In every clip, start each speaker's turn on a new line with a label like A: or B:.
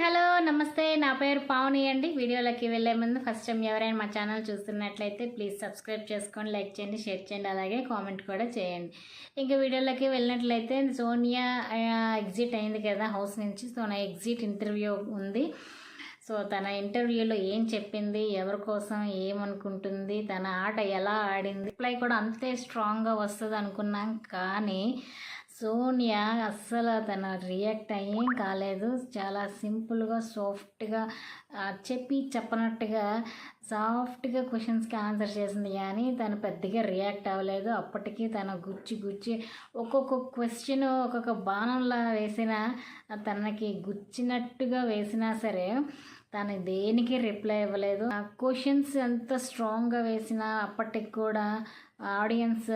A: Hello నమస్తే. నా పేరు పావని అండి. వీడియోలోకి వెళ్ళే ముందు ఫస్ట్ టైం ఎవరైనా మా ఛానల్ చూస్తున్నట్లయితే ప్లీజ్ సబ్స్క్రైబ్ చేసుకోండి లైక్ చేయండి షేర్ చేయండి అలాగే కామెంట్ కూడా చేయండి. ఇంకా వీడియోలోకి వెళ్ళినట్లయితే సోనియా ఎగ్జిట్ అయింది కదా హౌస్ నుంచి. సో నా ఎగ్జిట్ ఇంటర్వ్యూ ఉంది. సో తన ఇంటర్వ్యూలో ఏం చెప్పింది ఎవరి కోసం ఏమనుకుంటుంది తన ఆట ఎలా ఆడింది రిప్లై కూడా అంతే స్ట్రాంగ్గా వస్తుంది అనుకున్నాం కానీ సోనియా అస్సలు తన రియాక్ట్ అయ్యేం కాలేదు. చాలా సింపుల్గా సాఫ్ట్గా చెప్పి చెప్పనట్టుగా సాఫ్ట్గా క్వశ్చన్స్కి ఆన్సర్ చేసింది కానీ తను పెద్దగా రియాక్ట్ అవ్వలేదు. అప్పటికి తను గుచ్చి గుచ్చి ఒక్కొక్క క్వశ్చన్ ఒక్కొక్క బాణంలా వేసిన తనకి గుచ్చినట్టుగా వేసినా సరే తను దేనికి రిప్లై ఇవ్వలేదు. ఆ క్వశ్చన్స్ ఎంత స్ట్రాంగ్గా వేసినా అప్పటికి కూడా ఆడియన్స్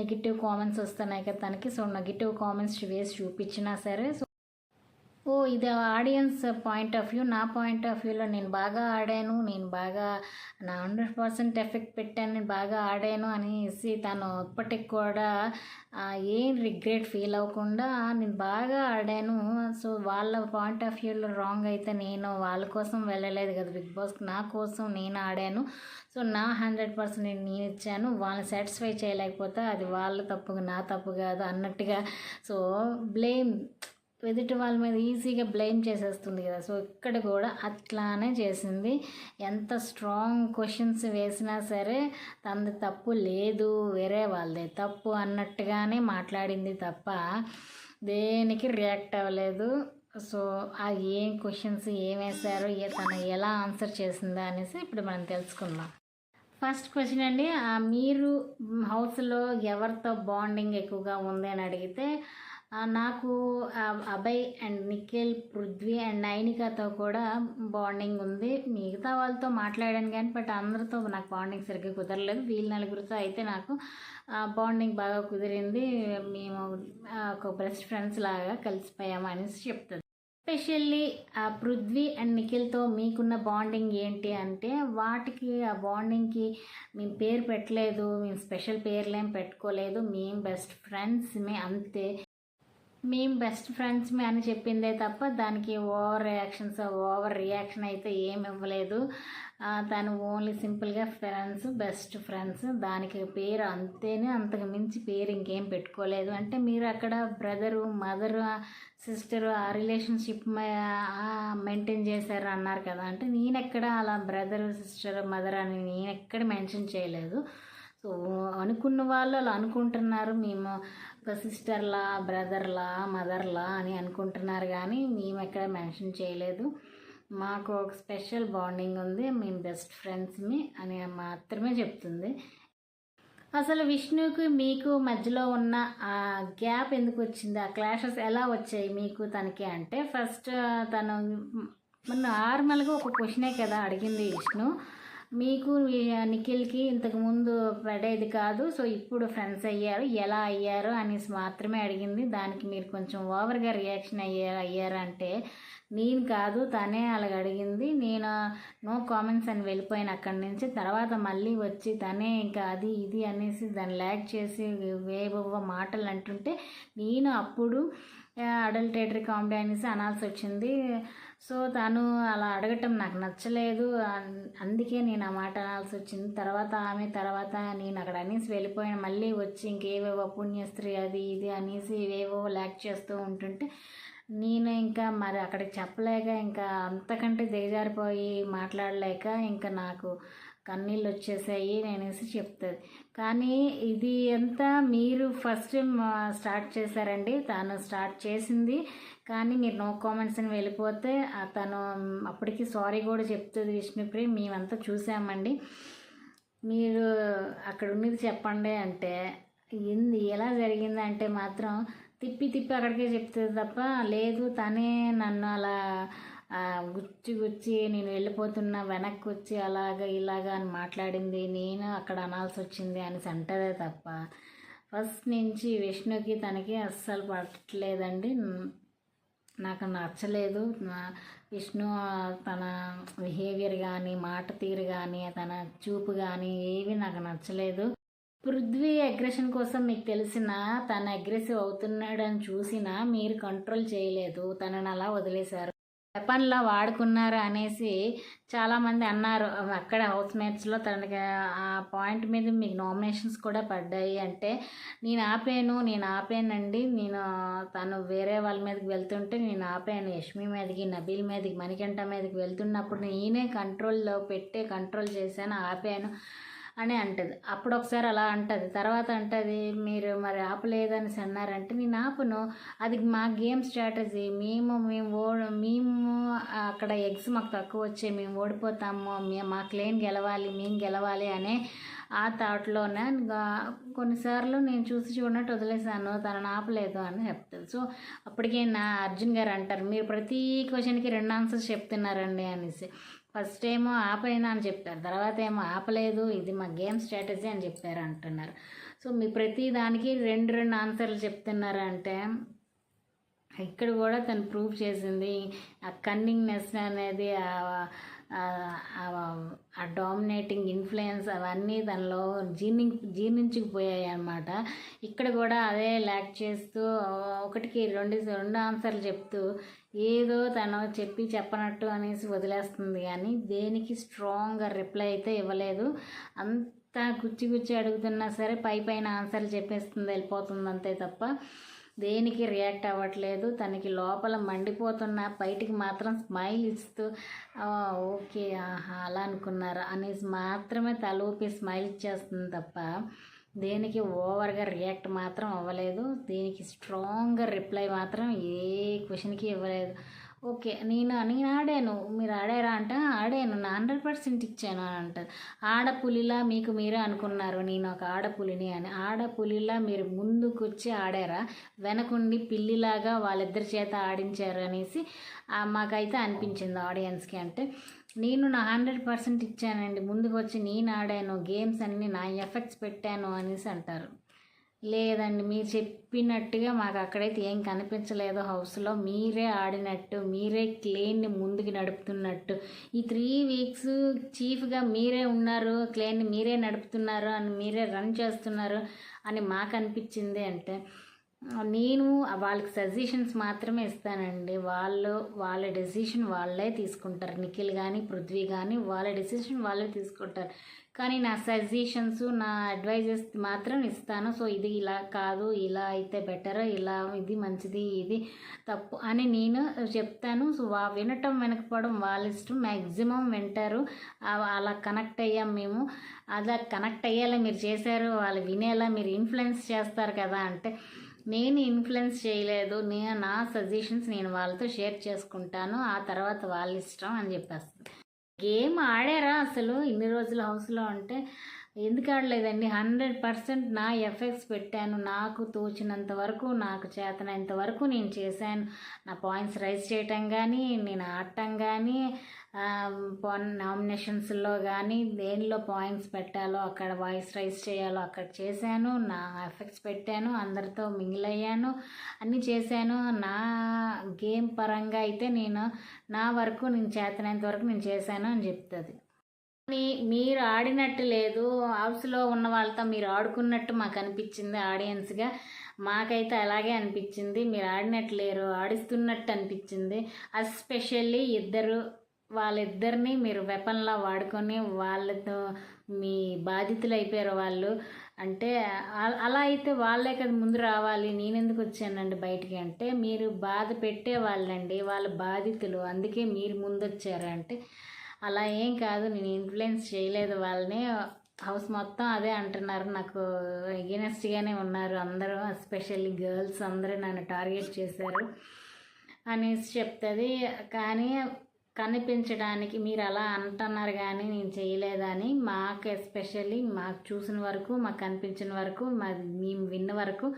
A: నెగిటివ్ కామెంట్స్ వస్తున్నాయి కదా తనకి. సో నెగిటివ్ కామెంట్స్ వేసి చూపించినా సరే సో ఓ ఇది ఆడియన్స్ పాయింట్ ఆఫ్ వ్యూ నా పాయింట్ ఆఫ్ వ్యూలో నేను బాగా ఆడాను. నేను బాగా నా హండ్రెడ్ పర్సెంట్ ఎఫెక్ట్ పెట్టాను. నేను బాగా ఆడాను అనేసి తను ఇప్పటికి కూడా ఏం రిగ్రెట్ ఫీల్ అవ్వకుండా నేను బాగా ఆడాను. సో వాళ్ళ పాయింట్ ఆఫ్ వ్యూలో రాంగ్ అయితే నేను వాళ్ళ కోసం వెళ్ళలేదు కదా బిగ్ బాస్. నా కోసం నేను ఆడాను. సో నా హండ్రెడ్ పర్సెంట్ నేను ఇచ్చాను. వాళ్ళని సాటిస్ఫై చేయలేకపోతే అది వాళ్ళ తప్పు నా తప్పు కాదు అన్నట్టుగా. సో బ్లేమ్ ఎదుటి వాళ్ళ మీద ఈజీగా బ్లేమ్ చేసేస్తుంది కదా. సో ఇక్కడ కూడా అట్లానే చేసింది. ఎంత స్ట్రాంగ్ క్వశ్చన్స్ వేసినా సరే తనది తప్పు లేదు వేరే వాళ్ళదే తప్పు అన్నట్టుగానే మాట్లాడింది తప్ప దేనికి రియాక్ట్ అవ్వలేదు. సో ఆ ఏం క్వశ్చన్స్ ఏం తను ఎలా ఆన్సర్ చేసిందా అనేసి ఇప్పుడు మనం తెలుసుకుందాం. ఫస్ట్ క్వశ్చన్ అండి మీరు హౌస్లో ఎవరితో బాండింగ్ ఎక్కువగా ఉంది అని అడిగితే నాకు అభయ్ అండ్ నిఖిల్ పృథ్వీ అండ్ నైనికతో కూడా బాండింగ్ ఉంది. మిగతా వాళ్ళతో మాట్లాడాను కానీ బట్ అందరితో నాకు బాండింగ్ సరిగ్గా కుదరలేదు. వీళ్ళ నలుగురితో అయితే నాకు బాండింగ్ బాగా కుదిరింది. మేము ఒక బెస్ట్ ఫ్రెండ్స్ లాగా కలిసిపోయాము అనేసి చెప్తుంది. ఎస్పెషల్లీ ఆ పృథ్వీ అండ్ నిఖిల్తో మీకున్న బాండింగ్ ఏంటి అంటే వాటికి ఆ బాండింగ్కి మేము పేరు పెట్టలేదు మేము స్పెషల్ పేర్లేం పెట్టుకోలేదు. మేము బెస్ట్ ఫ్రెండ్స్ మే అంతే. మేము బెస్ట్ ఫ్రెండ్స్ మే అని చెప్పిందే తప్ప దానికి ఓవర్ రియాక్షన్స్ ఓవర్ రియాక్షన్ అయితే ఏమి ఇవ్వలేదు. తను ఓన్లీ సింపుల్గా ఫ్రెండ్స్ బెస్ట్ ఫ్రెండ్స్. దానికి పేరు అంతేనే అంతకు మించి పేరు ఇంకేం పెట్టుకోలేదు. అంటే మీరు అక్కడ బ్రదరు మదర్ సిస్టర్ ఆ రిలేషన్షిప్ మెయింటైన్ చేశారు అన్నారు కదా. అంటే నేను ఎక్కడ అలా బ్రదర్ సిస్టర్ మదర్ అని నేను ఎక్కడ మెన్షన్ చేయలేదు. సో అనుకున్న వాళ్ళు అలా అనుకుంటున్నారు. మేము ఒక సిస్టర్లా బ్రదర్లా మదర్లా అని అనుకుంటున్నారు కానీ మేము ఎక్కడ మెన్షన్ చేయలేదు. మాకు ఒక స్పెషల్ బాండింగ్ ఉంది. మేము బెస్ట్ ఫ్రెండ్స్మి అని మాత్రమే చెప్తుంది. అసలు విష్ణుకి మీకు మధ్యలో ఉన్న ఆ గ్యాప్ ఎందుకు వచ్చింది? ఆ క్లాషెస్ ఎలా వచ్చాయి మీకు తనకి అంటే ఫస్ట్ తను నార్మల్గా ఒక క్వశ్చనే కదా అడిగింది విష్ణు. మీకు నిఖిల్కి ఇంతకుముందు పడేది కాదు. సో ఇప్పుడు ఫ్రెండ్స్ అయ్యారు. ఎలా అయ్యారు అనేసి మాత్రమే అడిగింది. దానికి మీరు కొంచెం ఓవర్గా రియాక్షన్ అయ్యారు అయ్యారంటే నేను కాదు తనే అలాగ అడిగింది. నేను నో కామెంట్స్ అని వెళ్ళిపోయిన అక్కడి నుంచి. తర్వాత మళ్ళీ వచ్చి తనే ఇంకా అది ఇది అనేసి దాన్ని ల్యాక్ చేసి వేబవ్వ మాటలు అంటుంటే నేను అప్పుడు అడల్టేటరీ కామెడీ అనేసి అనాల్సి వచ్చింది. సో తను అలా అడగటం నాకు నచ్చలేదు. అందుకే నేను ఆ మాట అనాల్సి వచ్చింది. తర్వాత ఆమె తర్వాత నేను అక్కడ అనేసి వెళ్ళిపోయాను. మళ్ళీ వచ్చి ఇంకేవేవో పుణ్యస్త్రీ అది ఇది అనేసి ఇవేవో ల్యాక్ చేస్తూ ఉంటుంటే నేను ఇంకా మరి అక్కడికి చెప్పలేక ఇంకా అంతకంటే దిగజారిపోయి మాట్లాడలేక ఇంకా నాకు కన్నీళ్ళు వచ్చేసాయి నేనేసి చెప్తుంది. కానీ ఇది అంతా మీరు ఫస్ట్ స్టార్ట్ చేశారండి. తను స్టార్ట్ చేసింది కానీ మీరు నో కామెంట్స్ అని వెళ్ళిపోతే తను అప్పటికి సారీ కూడా చెప్తుంది విష్ణుప్రియ మేమంతా చూసామండి. మీరు అక్కడ ఉన్నది చెప్పండి అంటే ఏంది ఎలా జరిగిందంటే మాత్రం తిప్పి తిప్పి అక్కడికే చెప్తుంది తప్ప లేదు తనే నన్ను అలా గుచ్చి గుచ్చి నేను వెళ్ళిపోతున్నా వెనక్కి వచ్చి అలాగ ఇలాగా అని మాట్లాడింది నేను అక్కడ అనాల్సి వచ్చింది అని అంటదే తప్ప ఫస్ట్ నుంచి విష్ణుకి తనకి అస్సలు పట్టలేదండి. నాకు నచ్చలేదు. విష్ణు తన బిహేవియర్ కానీ మాట తీరు కానీ తన చూపు కానీ ఏవి నాకు నచ్చలేదు. పృథ్వీ అగ్రెషన్ కోసం మీకు తెలిసిన తను అగ్రెసివ్ అవుతున్నాడని చూసినా మీరు కంట్రోల్ చేయలేదు. తనని అలా వదిలేశారు. వెపన్లా వాడుకున్నారు అనేసి చాలామంది అన్నారు. అక్కడ హౌస్ మేట్స్లో తనకి ఆ పాయింట్ మీద మీకు నామినేషన్స్ కూడా పడ్డాయి అంటే నేను ఆపాను నేను ఆపానండి. నేను తను వేరే వాళ్ళ మీదకి వెళ్తుంటే నేను ఆపాను. యష్మి మీదకి నబీల్ మీదకి మణికంఠ మీదకి వెళ్తున్నప్పుడు నేనే కంట్రోల్లో పెట్టే కంట్రోల్ చేశాను ఆపాను. అని అంటది. అప్పుడు ఒకసారి అలా అంటది. తర్వాత అంటది మీరు మరి ఆపలేదనేసి అన్నారంటే నేను ఆపను. అది మా గేమ్ స్ట్రాటజీ. మేము మేము ఓ మేము అక్కడ ఎగ్స్ మాకు తక్కువ వచ్చాయి మేము ఓడిపోతాము. మే మా క్లెయిన్ గెలవాలి మేము గెలవాలి అనే ఆ థాట్లోనే కొన్నిసార్లు నేను చూసి చూడనట్టు వదిలేసాను తనను ఆపలేదు అని చెప్తుంది. సో అప్పటికే నా అర్జున్ గారు అంటారు మీరు ప్రతి క్వశ్చన్కి రెండు ఆన్సర్స్ చెప్తున్నారండి అనేసి. ఫస్ట్ ఏమో ఆపైనా అని చెప్పారు. తర్వాత ఏమో ఆపలేదు ఇది మా గేమ్ స్ట్రాటజీ అని చెప్పారు అంటున్నారు. సో మీ ప్రతి దానికి రెండు రెండు ఆన్సర్లు చెప్తున్నారు అంటే ఇక్కడ కూడా తను ప్రూవ్ చేసింది ఆ కన్నింగ్నెస్ అనేది ఆ డామినేటింగ్ ఇన్ఫ్లుయెన్స్ అవన్నీ దానిలో జీర్ణి జీర్ణించుకుపోయాయి అనమాట ఇక్కడ కూడా అదే ల్యాక్ చేస్తూ ఒకటికి రెండు రెండు ఆన్సర్లు చెప్తూ ఏదో తను చెప్పి చెప్పనట్టు అనేసి వదిలేస్తుంది. కానీ దేనికి స్ట్రాంగ్గా రిప్లై అయితే ఇవ్వలేదు. అంత గుచ్చి గుచ్చి అడుగుతున్నా సరే పై పైన ఆన్సర్లు చెప్పేస్తుంది వెళ్ళిపోతుంది అంతే తప్ప దేనికి రియాక్ట్ అవ్వట్లేదు. తనకి లోపల మండిపోతున్న బయటికి మాత్రం స్మైల్ ఇస్తూ ఓకే ఆహా అలా అనుకున్నారు? అనేసి మాత్రమే తల ఊపి స్మైల్ ఇచ్చేస్తుంది తప్ప దేనికి ఓవర్గా రియాక్ట్ మాత్రం అవ్వలేదు. దీనికి స్ట్రాంగ్గా రిప్లై మాత్రం ఏ క్వశ్చన్కి ఇవ్వలేదు. ఓకే నేను నేను ఆడాను. మీరు ఆడారా అంటే? ఆడాను. నా హండ్రెడ్ పర్సెంట్ ఇచ్చాను అని అంటారు. ఆడపులిలా మీకు మీరే అనుకున్నారు. నేను ఒక ఆడపులిని అని. ఆడపులిలా మీరు ముందుకొచ్చి ఆడారా? వెనకుండి పిల్లిలాగా వాళ్ళిద్దరి చేత ఆడించారు అనేసి మాకైతే అనిపించింది ఆడియన్స్కి అంటే. నేను నా హండ్రెడ్ పర్సెంట్ ఇచ్చానండి. ముందుకు వచ్చి నేను ఆడాను గేమ్స్ అన్నీ నా ఎఫెక్ట్స్ పెట్టాను అనేసి అంటారు. లేదండి మీరు చెప్పినట్టుగా మాకు అక్కడైతే ఏం కనిపించలేదు. హౌస్లో మీరే ఆడినట్టు మీరే క్లేన్ని ముందుకు నడుపుతున్నట్టు. ఈ త్రీ వీక్స్ చీఫ్గా మీరే ఉన్నారు క్లేన్ని మీరే నడుపుతున్నారు అని మీరే రన్ చేస్తున్నారు అని మాకు అనిపించింది అంటే నేను వాళ్ళకి సజెషన్స్ మాత్రమే ఇస్తానండి. వాళ్ళు వాళ్ళ డెసిషన్ వాళ్ళే తీసుకుంటారు. నిఖిల్ కానీ పృథ్వీ కానీ వాళ్ళ డెసిషన్ వాళ్ళే తీసుకుంటారు. కానీ నా సజెషన్స్ నా అడ్వైజెస్ మాత్రం ఇస్తాను. సో ఇది ఇలా కాదు ఇలా అయితే బెటర్ ఇలా ఇది మంచిది ఇది తప్పు అని నేను చెప్తాను. సో వా వినటం వెనకపోవడం వాళ్ళ ఇష్టం. మ్యాక్సిమం వింటారు. అలా కనెక్ట్ అయ్యాం మేము. అలా కనెక్ట్ అయ్యేలా మీరు చేశారు వాళ్ళు వినేలా మీరు ఇన్ఫ్లుయెన్స్ చేస్తారు కదా అంటే నేను ఇన్ఫ్లుయెన్స్ చేయలేదు. నేను నా సజెషన్స్ నేను వాళ్ళతో షేర్ చేసుకుంటాను. ఆ తర్వాత వాళ్ళ ఇష్టం అని చెప్పేస్తుంది. గేమ్ ఆడారా అసలు? ఇన్ని రోజులు హౌస్లో ఉంటే ఎందుకు ఆడలేదండి? హండ్రెడ్ పర్సెంట్ నా ఎఫెక్ట్స్ పెట్టాను. నాకు తోచినంత వరకు నాకు చేతనంత వరకు నేను చేశాను. నా పాయింట్స్ రైజ్ చేయటం కానీ నేను ఆడటం కానీ నామినేషన్స్లో కానీ దేనిలో పాయింట్స్ పెట్టాలో అక్కడ వాయిస్ రైస్ చేయాలో అక్కడ చేశాను నా ఎఫెక్ట్స్ పెట్టాను అందరితో మింగిల్ అయ్యాను అన్నీ చేశాను. నా గేమ్ పరంగా అయితే నేను నా వరకు నేను చేతనంత వరకు నేను చేశాను అని చెప్తుంది. మీరు ఆడినట్టు లేదు హౌస్లో ఉన్న వాళ్ళతో మీరు ఆడుకున్నట్టు మాకు అనిపించింది ఆడియన్స్గా. మాకైతే అలాగే అనిపించింది మీరు ఆడినట్టు లేరు ఆడిస్తున్నట్టు అనిపించింది. ఎస్పెషల్లీ ఇద్దరు వాళ్ళిద్దరిని మీరు వెపన్లా వాడుకొని వాళ్ళతో మీ బాధితులు అయిపోయారు వాళ్ళు. అంటే అలా అయితే వాళ్ళే కదా ముందు రావాలి నేను ఎందుకు వచ్చానండి బయటికి అంటే మీరు బాధ పెట్టే వాళ్ళండి వాళ్ళ బాధితులు. అందుకే మీరు ముందు వచ్చారు అంటే అలా ఏం కాదు నేను ఇన్ఫ్లుయెన్స్ చేయలేదు వాళ్ళని. హౌస్ మొత్తం అదే అంటున్నారు నాకు ఎగెనెస్ట్గానే ఉన్నారు అందరూ ఎస్పెషల్లీ గర్ల్స్ అందరూ నన్ను టార్గెట్ చేశారు అనేసి చెప్తుంది. కానీ కనిపించడానికి మీరు అలా అంటున్నారు కానీ నేను చేయలేదని మాకు ఎస్పెషల్లీ మాకు చూసిన వరకు మాకు కనిపించిన వరకు మా మేము విన్న వరకు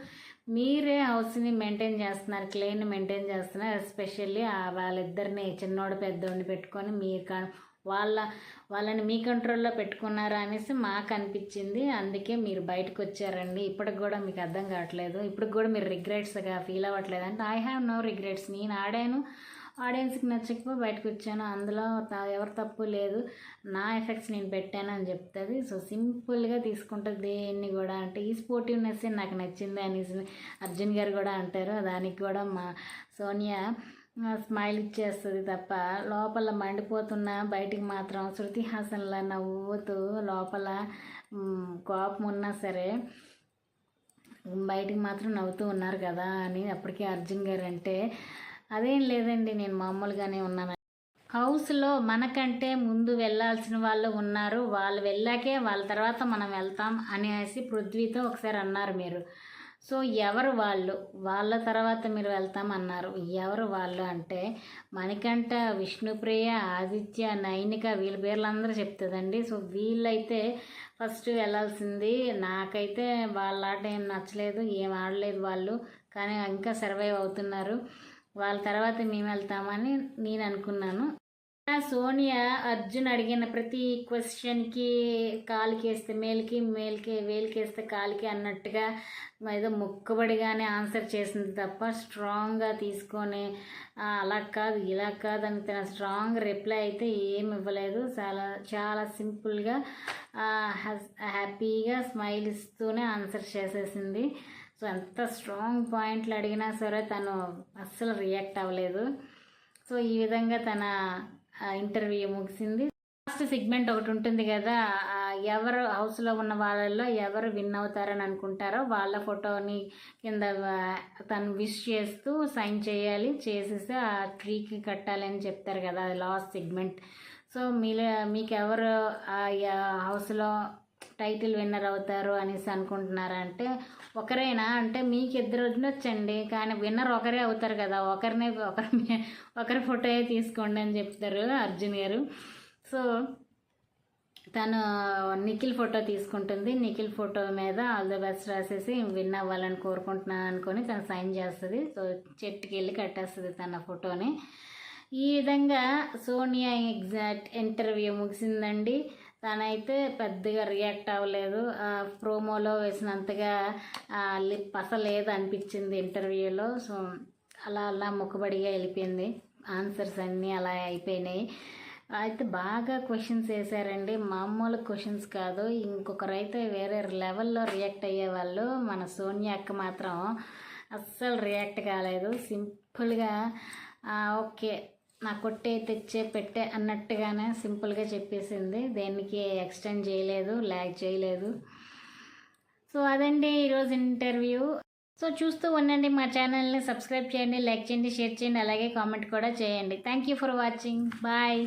A: మీరే హౌస్ని మెయింటైన్ చేస్తున్నారు క్లీన్ మెయింటైన్ చేస్తున్నారు. ఎస్పెషల్లీ వాళ్ళిద్దరిని చిన్నోడు పెద్దోడిని పెట్టుకొని మీరు వాళ్ళ వాళ్ళని మీ కంట్రోల్లో పెట్టుకున్నారా అనేసి మాకు అనిపించింది. అందుకే మీరు బయటకు వచ్చారండి. ఇప్పటికి కూడా మీకు అర్థం కావట్లేదు. ఇప్పటికి కూడా మీరు రిగ్రెట్స్గా ఫీల్ అవ్వట్లేదు అంటే ఐ హ్యావ్ నో రిగ్రెట్స్ నేను ఆడాను. ఆడియన్స్కి నచ్చకపోయి బయటకు వచ్చాను. అందులో ఎవరు తప్పు లేదు. నా ఎఫెక్ట్స్ నేను పెట్టాను అని చెప్తుంది. సో సింపుల్గా తీసుకుంటుంది దేన్ని కూడా అంటే ఈ స్పోర్టివ్నెస్ నాకు నచ్చింది అనేసి అర్జున్ గారు కూడా అంటారు. దానికి కూడా మా సోనియా స్మైల్ ఇచ్చేస్తుంది తప్ప లోపల మండిపోతున్న బయటికి మాత్రం శృతి హాసన్లా నవ్వుతూ లోపల కోపం ఉన్నా సరే బయటికి మాత్రం నవ్వుతూ ఉన్నారు కదా అని అప్పటికే అర్జున్ గారు అంటే అదేం లేదండి నేను మామూలుగానే ఉన్నాను. హౌస్లో మనకంటే ముందు వెళ్ళాల్సిన వాళ్ళు ఉన్నారు. వాళ్ళు వెళ్ళాకే వాళ్ళ తర్వాత మనం వెళ్తాం అనేసి పృథ్వీతో ఒకసారి అన్నారు మీరు. సో ఎవరు వాళ్ళు? వాళ్ళ తర్వాత మీరు వెళ్తాం అన్నారు. ఎవరు వాళ్ళు అంటే మణికంఠ విష్ణుప్రియ ఆదిత్య నైనిక వీళ్ళ పేర్లందరూ చెప్తుందండి. సో వీళ్ళైతే ఫస్ట్ వెళ్ళాల్సింది నాకైతే వాళ్ళ ఆట ఏం నచ్చలేదు ఏం ఆడలేదు వాళ్ళు. కానీ ఇంకా సర్వైవ్ అవుతున్నారు. వాళ్ళ తర్వాత మేము వెళ్తామని నేను అనుకున్నాను. సోనియా అర్జున్ అడిగిన ప్రతి క్వశ్చన్కి కాలుకి వేస్తే మేల్కి మేల్కి వేలికేస్తే కాలుకి అన్నట్టుగా ఏదో ముక్కబడిగానే ఆన్సర్ చేసింది తప్ప స్ట్రాంగ్గా తీసుకొని అలా కాదు ఇలా కాదు అని తన స్ట్రాంగ్ రిప్లై అయితే ఏమి ఇవ్వలేదు. చాలా చాలా సింపుల్గా హ్యాపీగా స్మైల్ ఇస్తూనే ఆన్సర్ చేసేసింది. సో ఎంత స్ట్రాంగ్ పాయింట్లు అడిగినా సరే తను అస్సలు రియాక్ట్ అవ్వలేదు. సో ఈ విధంగా తన ఇంటర్వ్యూ ముగిసింది. లాస్ట్ సెగ్మెంట్ ఒకటి ఉంటుంది కదా ఎవరు హౌస్లో ఉన్న వాళ్ళల్లో ఎవరు విన్ అవుతారని అనుకుంటారో వాళ్ళ ఫోటోని కింద తను విష్ చేస్తూ సైన్ చేయాలి. చేసేసి ఆ ట్రీకి కట్టాలని చెప్తారు కదా అది లాస్ట్ సెగ్మెంట్ సో మీలో మీకు ఎవరు హౌస్లో టైటిల్ విన్నర్ అవుతారు అనేసి అనుకుంటున్నారా? అంటే ఒకరేనా? అంటే మీకు ఇద్దరు వచ్చండి కానీ విన్నర్ ఒకరే అవుతారు కదా ఒకరినే ఒకరి ఒకరి ఫోటో తీసుకోండి అని చెప్తారు అర్జున్ గారు. సో తను నిఖిల్ ఫోటో తీసుకుంటుంది. నిఖిల్ ఫోటో మీద ఆల్ ద బెస్ట్ రాసేసి విన్ అవ్వాలని కోరుకుంటున్నాను అనుకొని తను సైన్ చేస్తుంది. సో చెట్టుకి వెళ్ళి కట్టేస్తుంది తన ఫోటోని. ఈ విధంగా సోనియా ఎగ్జాక్ట్ ఇంటర్వ్యూ ముగిసిందండి. తనైతే పెద్దగా రియాక్ట్ అవ్వలేదు. ప్రోమోలో వేసినంతగా లిప్ అసలేదు అనిపించింది ఇంటర్వ్యూలో. సో అలా అలా ముఖబడిగా వెళ్ళిపోయింది. ఆన్సర్స్ అన్నీ అలా అయిపోయినాయి. అయితే బాగా క్వశ్చన్స్ వేసారండి. మామూలు క్వశ్చన్స్ కాదు. ఇంకొకరైతే వేరే లెవెల్లో రియాక్ట్ అయ్యేవాళ్ళు. మన సోనియా అక్క మాత్రం అస్సలు రియాక్ట్ కాలేదు. సింపుల్గా ఓకే. నా కొట్టే తెచ్చే పెట్టే అన్నట్టుగానే సింపుల్గా చెప్పేసింది. దేనికి ఎక్స్టెండ్ చేయలేదు ల్యాగ్ చేయలేదు. సో అదండి ఈరోజు ఇంటర్వ్యూ. సో చూస్తూ ఉండండి మా ఛానల్ని సబ్స్క్రైబ్ చేయండి లైక్ చేయండి షేర్ చేయండి అలాగే కామెంట్ కూడా చేయండి. Thank you for watching. Bye.